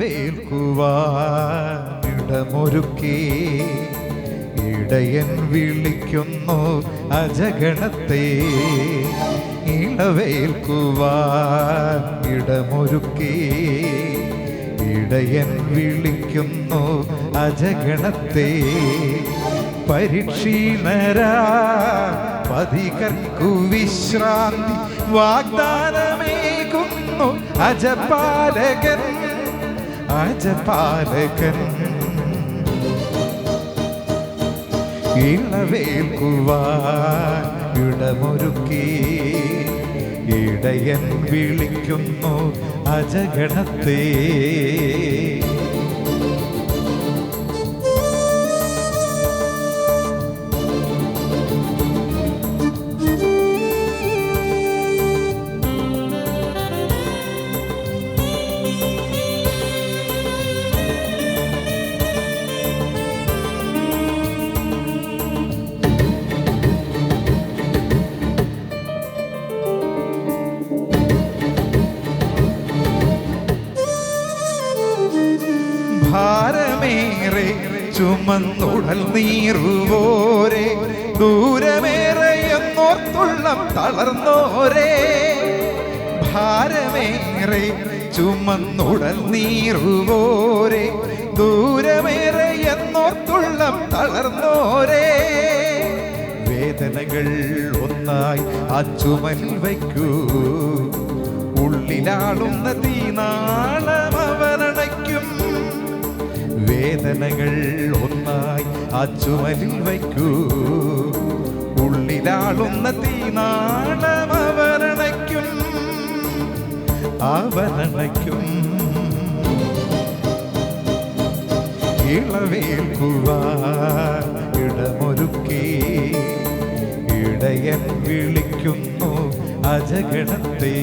ഇളവേൽക്കുവാനിടമൊരുക്കി ഇടയൻ വിളിക്കുന്നു അജഗണത്തെ ഇളവേൽക്കുവാൻ ഇടമൊരുക്കി. ഇടയൻ വിളിക്കുന്നു അജഗണത്തെ പരീക്ഷീണരാ. പതികർക്കു വിശ്രാന്തി വാഗ്ദാനമേകുന്നു അജപാലകൻ. അജപാലകൻ ഇളവേൽക്കുവാൻ ഇടയൻ വിളിക്കുന്നു അജഗണത്തെ. ഭാരമേറെ ചുമന്നുടൽ നീറുവോരെ ദൂരമേറെ എന്നോർത്തുള്ളം തളർന്നോരേ. ഭാരമേറെ ചുമന്നുടൽ നീറുവോരെ ദൂരമേറെ എന്നോർത്തുള്ളം തളർന്നോരേ. വേദനകൾ ഒന്നായി ആ ചുമൽ വയ്ക്കൂ. ഉള്ളിലാളുന്ന തീനാളം വേദനകൾ ഒന്നായി ആ ചുമലിൽ വയ്ക്കൂ. ഉള്ളിലാളുന്ന തീനാളം അവരണയ്ക്കും അവരണയ്ക്കും ഇളവേൽക്കുവാൻ ഇടമൊരുക്കി. ഇടയൻ വിളിക്കുന്നു അജഗണത്തെ.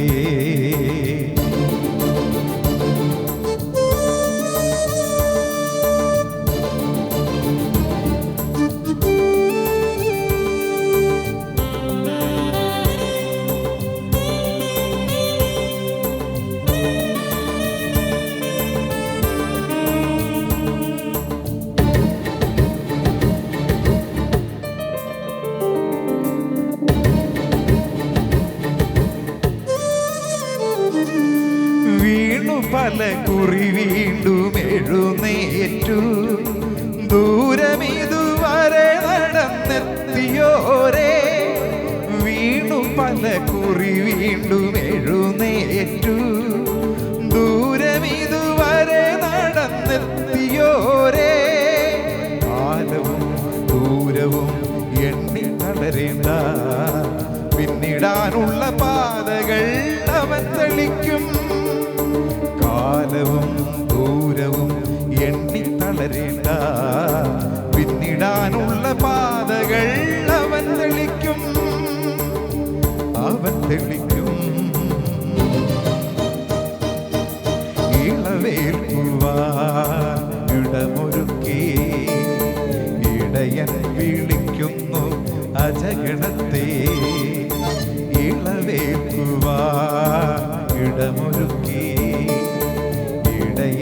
പല കുറി വീണ്ടും എഴുന്നേറ്റു. ദൂരമിതുവരെ നടന്നെത്തിയോരേ. വീണു പല കുറി വീണ്ടും എഴുന്നേറ്റു. ദൂരമിതുവരെ നടന്നെത്തിയോരേ. കാലവും ദൂരവും എണ്ണി തളരേണ്ട. പിന്നിടാനുള്ള പാതകൾ അവൻ തെളിക്കും. കാലവും ദൂരവും എണ്ണി തളരേണ്ട. പിന്നിടാനുള്ള പാതകൾ അവൻ തെളിക്കും. അവൻ തെളിക്കും. ഇളവേൽക്കുവാൻ ഇടമൊരുക്കി. ഇടയൻ വിളിക്കുന്നു അജഗണത്തെ. ഇളവേൽക്കുവാൻ ഇടമൊരുക്കി.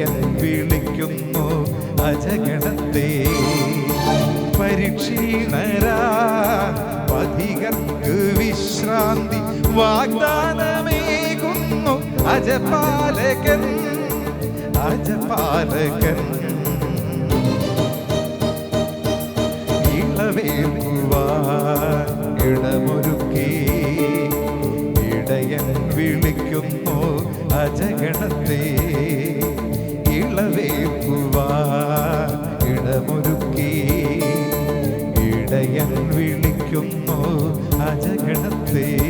വിളിക്കുന്നു അജഗണത്തെ പരീക്ഷീണരാ. പതികർക്ക് വിശ്രാന്തി വാഗ്ദാനമേകുന്നു അജപാലകൻ അജപാലകൻ. ഇളവേൽക്കുവാൻ ഇടമൊരുക്കി. ഇടയൻ വിളിക്കുന്നു അജഗണത്തെ faith.